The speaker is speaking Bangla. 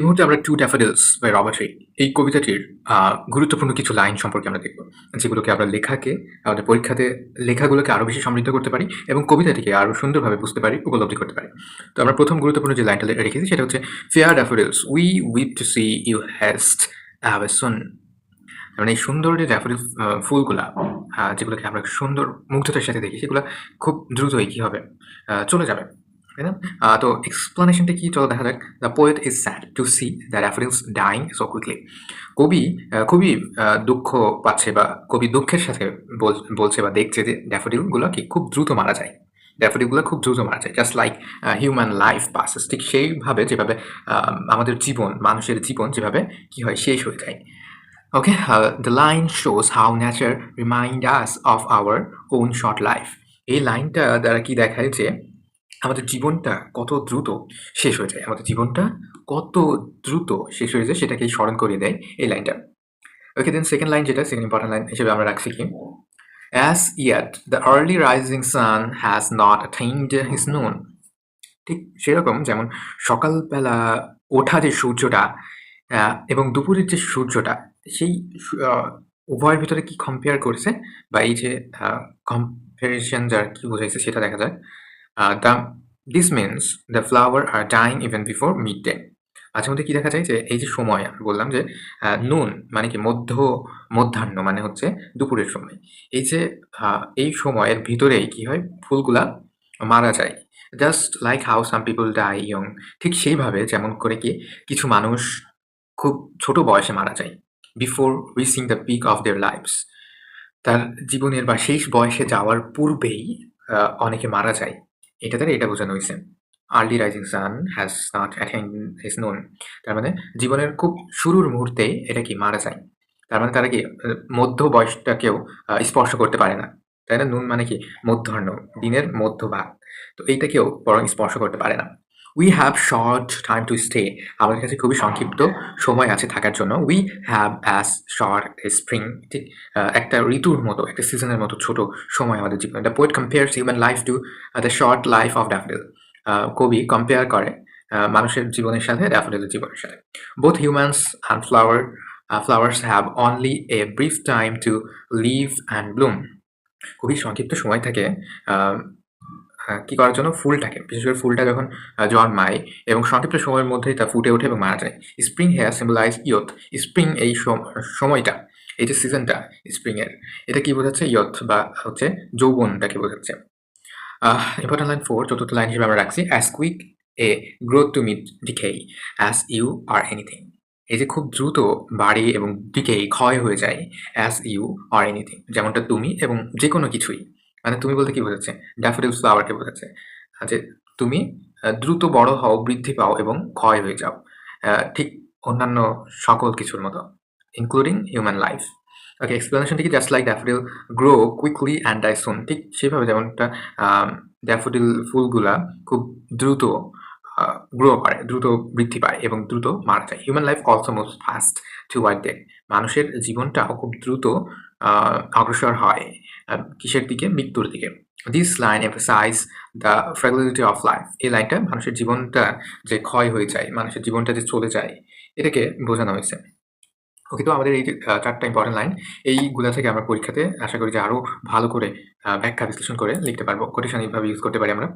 এই মুহূর্তে আমরা টু ড্যাফোডিলস বাই রবার্ট এই কবিতাটির গুরুত্বপূর্ণ কিছু লাইন সম্পর্কে আমরা দেখব, যেগুলোকে আমরা লেখাকে, আমাদের পরীক্ষাতে লেখাগুলোকে আরও বেশি সমৃদ্ধ করতে পারি এবং কবিতাটিকে আরও সুন্দরভাবে বুঝতে পারি, উপলব্ধি করতে পারি। তো আমরা প্রথম গুরুত্বপূর্ণ যে লাইনটা রেখেছি সেটা হচ্ছে fair daffodils we weep to see you haste have a soon মানে এই সুন্দর যে ড্যাফোডিল ফুলগুলা যেগুলোকে আমরা সুন্দর মুগ্ধতার সাথে দেখি, সেগুলো খুব দ্রুতই কি হবে চলে যাবে। তাই না? তো এক্সপ্লানেশনটা কি? চলো দেখা যাক। The poet is sad to see the daffodils dying so quickly কবি খুবই দুঃখ পাচ্ছে বা কবি দুঃখের সাথে বল- বলছে বা দেখছে যে ড্যাফোডিলগুলো কি খুব দ্রুত মারা যায়। ড্যাফোডিলগুলো খুব দ্রুত মারা যায়। Just like human life passes ঠিক সেইভাবে যেভাবে আমাদের জীবন, মানুষের জীবন যেভাবে কি হয়, শেষ হয়ে যায়। Okay the line line shows how remind us of our our short life এই লাইনটা দ্বারা কি দেখায় যে আমাদের জীবনটা কত দ্রুত শেষ হয়ে যায়, আমাদের জীবনটা কত দ্রুত শেষ হয়ে যায় সেটাকেই স্মরণ করিয়ে দেয় এই লাইনটা। ওকে দেন সেকেন্ড লাইন যেটা সেকেন্ড ইম্পর্টেন্ট লাইন হিসেবে আমরা রাখছি কি? As yet the early rising sun has not attained his noon ঠিক সেরকম যেমন সকালবেলা ওঠা যে সূর্যটা এবং দুপুরের যে সূর্যটা, সেই উভয়ের ভিতরে কি কম্পেয়ার করেছে? বা এই যে কম্পারিজন যার কি বোঝাইছে সেটা দেখা যায় the this means the flower are dying even before midday মাঝে মধ্যে কি দেখা যায় যে এই যে সময়, আমি বললাম যে নুন মানে কি মধ্য, মধ্যাহ্ন মানে হচ্ছে দুপুরের সময়। এই যে এই সময়ের ভিতরেই কি হয়? ফুলগুলা মারা যায়। Just like how some people die young ঠিক সেইভাবে যেমন করে কি কিছু মানুষ খুব ছোট বয়সে মারা যায় before reaching the peak of their lifes তার জীবনের বা শেষ বয়সে যাওয়ার পূর্বেই অনেকে মারা যায়। এটা দ্বারা এটা বোঝানো হয়েছে। Early rising sun has not attend his noon তার মানে জীবনের খুব শুরুর মুহূর্তে এটা কি মারা যায়। তার মানে তারা কি মধ্য বয়সটাকেও স্পর্শ করতে পারে না। তাই না? নুন মানে কি? মধ্যাহ্ন, দিনের মধ্যভাগ। তো এইটাকেও বরং স্পর্শ করতে পারে না। We have short time to stay আমাদের কাছে খুবই সংক্ষিপ্ত সময় আছে থাকার জন্য। We have as short spring ঠিক একটা ঋতুর মতো একটা সিজনের মতো ছোট সময় আমাদের জীবনে। The poet compares human life to the short life of daffodil কবি কম্পেয়ার করে আহ, মানুষের জীবনের সাথে ড্যাফোডিলের জীবনের সাথে। Both humans and flower flowers have only a brief time to live and bloom খুবই সংক্ষিপ্ত সময় থাকে হ্যাঁ, কি করার জন্য ফুলটাকে বিশেষ করে ফুলটা যখন জন্মায় এবং সংক্ষিপ্ত সময়ের মধ্যেই তা ফুটে ওঠে এবং মারা যায়। Spring here symbolize youth spring এই সম- সময়টা, এই যে সিজনটা স্প্রিং এর, এটা কি বোঝাচ্ছে? ইয়থ বা হচ্ছে যৌবনটাকে বোঝাচ্ছে। ইম্পর্টেন্ট লাইন ফোর চতুর্থ লাইন হিসেবে আমরা রাখছি। As quick a growth to meet decay as you or anything এই যে খুব দ্রুত বাড়ে এবং ডিকেই ক্ষয় হয়ে যায়। অ্যাজ ইউ আর এনিথিং যেমনটা তুমি এবং যে কোনো কিছুই। মানে তুমি বলতে কি বোঝাচ্ছে? ড্যাফোডিল ফ্লাওয়ারকে বোঝাচ্ছে। যে তুমি দ্রুত বড় হও, বৃদ্ধি পাও এবং ক্ষয় হয়ে যাও। ঠিক অন্যান্য সকল কিছুর মতো ইনক্লুডিং হিউম্যান লাইফ ওকে এক্সপ্লেনেশনটা কি? Just like daffodil grow quickly and die soon ঠিক সেভাবে যেমনটা ড্যাফোডিল ফুলগুলা খুব দ্রুত গ্রো করে, দ্রুত বৃদ্ধি পায় এবং দ্রুত মারা যায়। Human life also most fast to wide day মানুষের জীবনটাও খুব দ্রুত অগ্রসর হয় কিসের দিকে? মৃত্যুর দিকে। This line emphasize the fragility of life এই লাইনটা মানুষের জীবনটা যে ক্ষয় হয়ে যায়, মানুষের জীবনটা যে চলে যায়, এটাকে বোঝানো হয়েছে। ওকে তো আমাদের এই যে চারটা ইম্পর্টেন্ট লাইন এইগুলা থেকে আমরা পরীক্ষাতে আশা করি যে আরও ভালো করে ব্যাখ্যা বিশ্লেষণ করে লিখতে পারব। কোটেশন এইভাবে ইউজ করতে পারি আমরা।